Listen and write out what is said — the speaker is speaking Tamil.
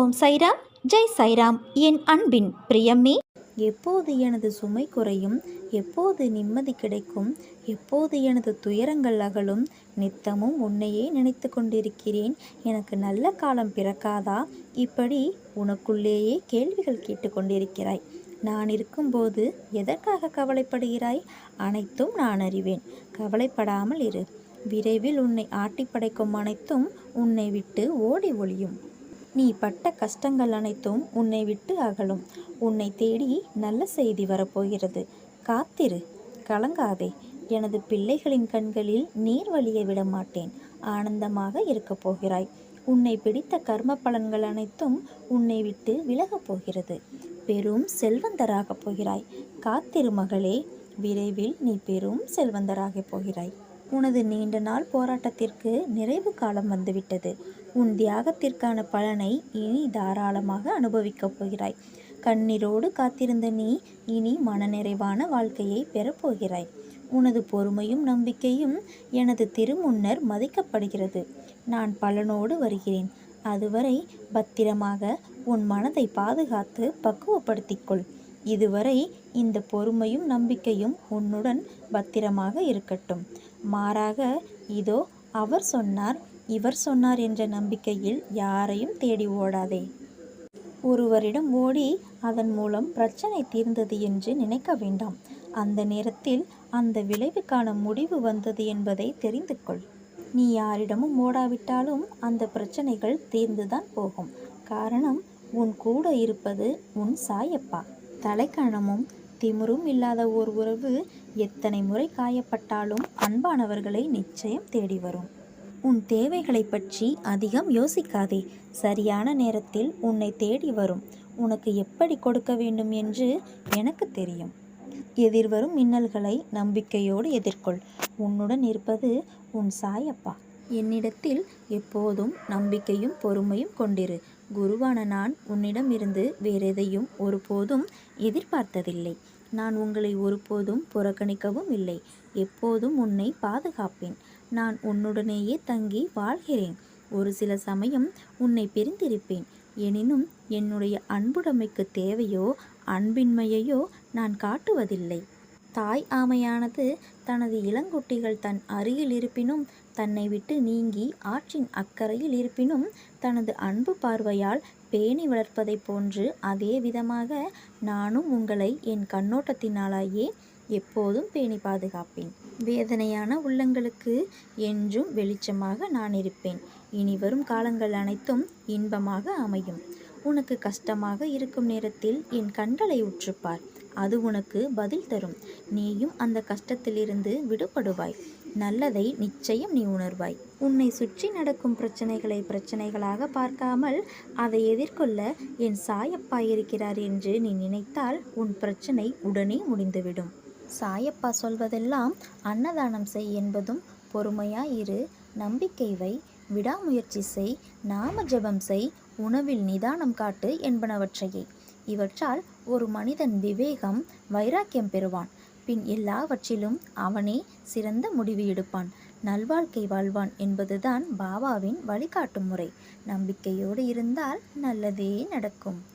ஓம் சைராம் ஜெய் சைராம். என் அன்பின் பிரியம்மே எப்போது எனது சுமை குறையும்? எப்போது நிம்மதி கிடைக்கும்? எப்போது எனது துயரங்கள் அகலும்? நித்தமும் உன்னையே நினைத்து கொண்டிருக்கிறேன். எனக்கு நல்ல காலம் பிறக்காதா? இப்படி உனக்குள்ளேயே கேள்விகள் கேட்டுக்கொண்டிருக்கிறாய் நான் இருக்கும்போது எதற்காக கவலைப்படுகிறாய்? அனைத்தும் நான் அறிவேன். கவலைப்படாமல் இரு. விரைவில் உன்னை ஆட்டி படைக்கும் அனைத்தும் உன்னை விட்டு ஓடி ஒளியும். நீ பட்ட கஷ்டங்கள் அனைத்தும் உன்னை விட்டு அகலும். உன்னை தேடி நல்ல செய்தி வரப்போகிறது. காத்திரு கலங்காதே. எனது பிள்ளைகளின் கண்களில் நீர் வழிய விட மாட்டேன் ஆனந்தமாக இருக்கப் போகிறாய். உன்னை பிடித்த கர்ம பலன்கள் அனைத்தும் உன்னை விட்டு விலகப் போகிறது. பெரும் செல்வந்தராகப் போகிறாய். காத்திரு மகளே விரைவில் நீ பெரும் செல்வந்தராகப் போகிறாய். உனது நீண்ட நாள் போராட்டத்திற்கு நிறைவு காலம் வந்துவிட்டது. உன் தியாகத்திற்கான பலனை இனி தாராளமாக அனுபவிக்கப் போகிறாய். கண்ணீரோடு காத்திருந்த நீ இனி மனநிறைவான வாழ்க்கையை பெறப்போகிறாய் உனது பொறுமையும் நம்பிக்கையும் எனது திருமுன்னர் மதிக்கப்படுகிறது. நான் பலனோடு வருகிறேன். அதுவரை பத்திரமாக உன் மனதை பாதுகாத்து பக்குவப்படுத்திக்கொள் இதுவரை இந்த பொறுமையும் நம்பிக்கையும் உன்னுடன் பத்திரமாக இருக்கட்டும். மாறாக இதோ அவர் சொன்னார். இவர் சொன்னார் என்ற நம்பிக்கையில் யாரையும் தேடி ஓடாதே. ஒருவரிடம் ஓடி அதன் மூலம் பிரச்சனை தீர்ந்தது என்று நினைக்க வேண்டாம். அந்த நேரத்தில் அந்த விளைவுக்கான முடிவு வந்தது என்பதை தெரிந்து கொள். நீ யாரிடமும் ஓடாவிட்டாலும் அந்த பிரச்சனைகள் தீர்ந்துதான் போகும். காரணம் உன் கூட இருப்பது உன் சாயப்பா. தலைக்கணமும் திமிரும் இல்லாத ஓர் உறவு எத்தனை முறை காயப்பட்டாலும் அன்பானவர்களை நிச்சயம் தேடி வரும். உன் தேவைகளை பற்றி அதிகம் யோசிக்காதே. சரியான நேரத்தில் உன்னை தேடி வரும். உனக்கு எப்படி கொடுக்க வேண்டும் என்று எனக்கு தெரியும். எதிர்வரும் மின்னல்களை நம்பிக்கையோடு எதிர்கொள். உன்னுடன் இருப்பது உன் சாயப்பா. என்னிடத்தில் எப்போதும் நம்பிக்கையும் பொறுமையும் கொண்டிரு. குருவான நான் உன்னிடம் இருந்து வேறெதையும் ஒருபோதும் எதிர்பார்த்ததில்லை. நான் உங்களை ஒருபோதும் புறக்கணிக்கவும் இல்லை. எப்போதும் உன்னை பாதுகாப்பேன். நான் உன்னுடனேயே தங்கி வாழ்கிறேன். ஒரு சில சமயம் உன்னை பிரிந்திருப்பேன். எனினும் என்னுடைய அன்புடைமைக்கு தேவையோ அன்பின்மையையோ நான் காட்டுவதில்லை. தாய் ஆமையானது தனது இளங்குட்டிகள் தன் அருகில் இருப்பினும் தன்னை விட்டு நீங்கி ஆற்றின் அக்கறையில் இருப்பினும் தனது அன்பு பார்வையால் பேணி வளர்ப்பதைப் போன்று அதே விதமாக நானும் உங்களை என் கண்ணோட்டத்தினாலேயே எப்போதும் பேணி பாதுகாப்பேன். வேதனையான உள்ளங்களுக்கு என்றும் வெளிச்சமாக நான் இருப்பேன். இனி வரும் காலங்கள் அனைத்தும் இன்பமாக அமையும். உனக்கு கஷ்டமாக இருக்கும் நேரத்தில் என் கண்களை உற்றுப்பார். அது உனக்கு பதில் தரும். நீயும் அந்த கஷ்டத்திலிருந்து விடுபடுவாய். நல்லதை நிச்சயம் நீ உணர்வாய். உன்னை சுற்றி நடக்கும் பிரச்சனைகளை பிரச்சனைகளாக பார்க்காமல் அதை எதிர்கொள்ள என் சாயப்பா இருக்கிறார் என்று நீ நினைத்தால் உன் பிரச்சனை உடனே முடிந்துவிடும். சாயப்பா சொல்வதெல்லாம் அன்னதானம் செய் என்பதும் பொறுமையாயிரு நம்பிக்கை வை. விடாமுயற்சி செய். நாம ஜெபம் செய். உணவில் நிதானம் காட்டு என்பனவற்றையே. இவற்றால் ஒரு மனிதன் விவேகம் வைராக்கியம் பெறுவான். பின் எல்லாவற்றிலும் அவனே சிறந்த முடிவு எடுப்பான். நல்வாழ்க்கை வாழ்வான் என்பதுதான் பாபாவின் வழிகாட்டும் முறை. நம்பிக்கையோடு இருந்தால் நல்லதே நடக்கும்.